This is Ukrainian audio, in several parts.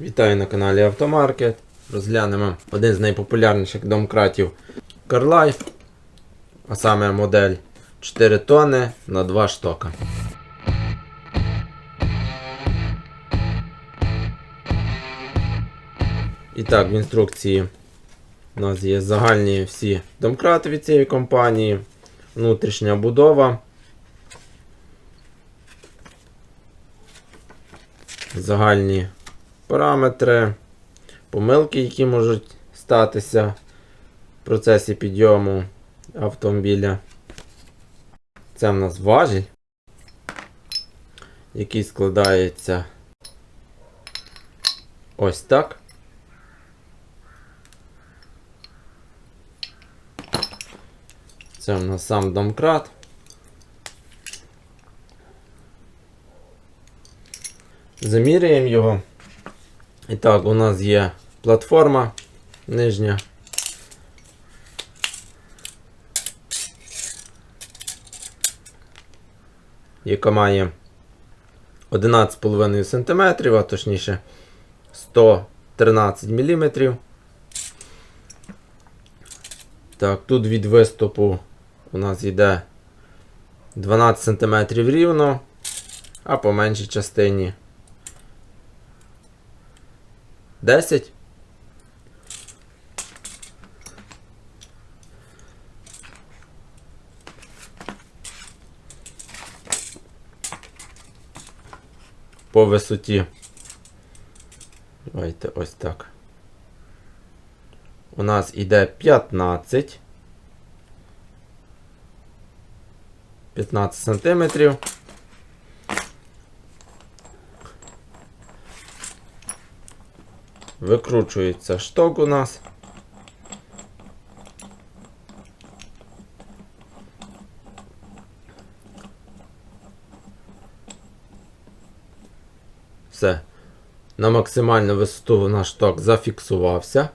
Вітаю на каналі Автомаркет. Розглянемо один з найпопулярніших домкратів CarLife, а саме модель 4 тонни на 2 штока. І так, в інструкції у нас є загальні всі домкрати від цієї компанії, внутрішня будова. Загальні параметри, помилки, які можуть статися в процесі підйому автомобіля. Це в нас важіль, який складається ось так. Це в нас сам домкрат. Заміряємо його. І так, у нас є платформа нижня. Яка має 11,5 см, а точніше 113 мм. Так, тут від виступу у нас йде 12 см рівно, а по меншій частині 10. По висоті. Давайте ось так. У нас іде 15. 15 сантиметрів. Викручується шток у нас. Все. На максимальну висоту наш шток зафіксувався.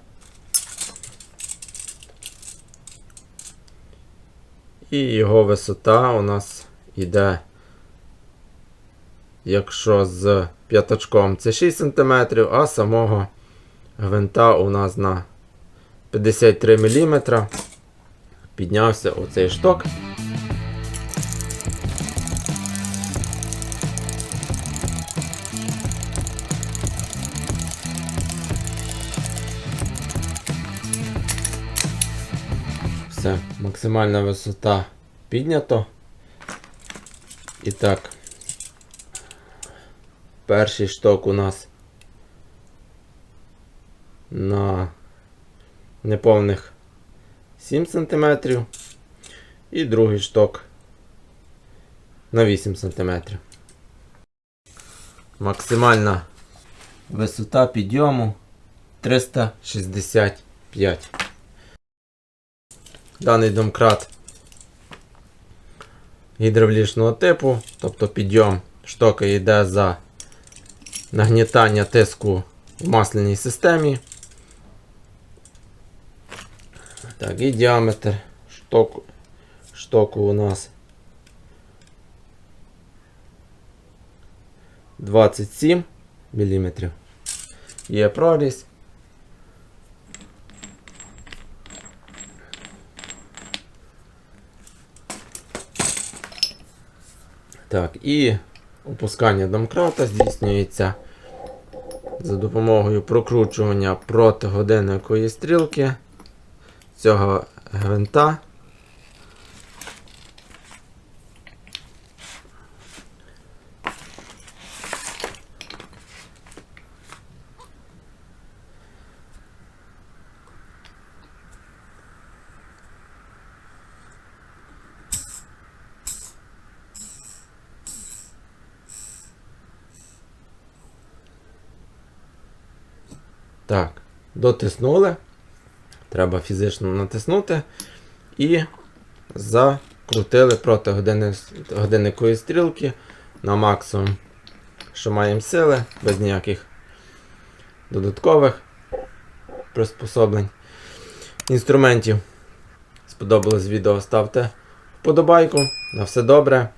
І його висота у нас йде, якщо з п'ятачком це 6 см, а самого гвинта у нас на 53 мм піднявся оцей шток. Все, максимальна висота піднято. І так, перший шток у нас на неповних 7 см. І другий шток на 8 см. Максимальна висота підйому 365. Даний домкрат гідравлічного типу, тобто підйом штока йде за нагнітання тиску в масляній системі. Так, і діаметр штоку, штоку у нас 27 мм. Є прорізь. Так, і опускання домкрата здійснюється за допомогою прокручування проти протигодинникової стрілки цього гвинта. Так, дотиснули. Треба фізично натиснути. І закрутили проти години, годинникової стрілки на максимум, що маємо сили, без ніяких додаткових приспособлень. Інструментів. Сподобалось відео, ставте вподобайку. На все добре.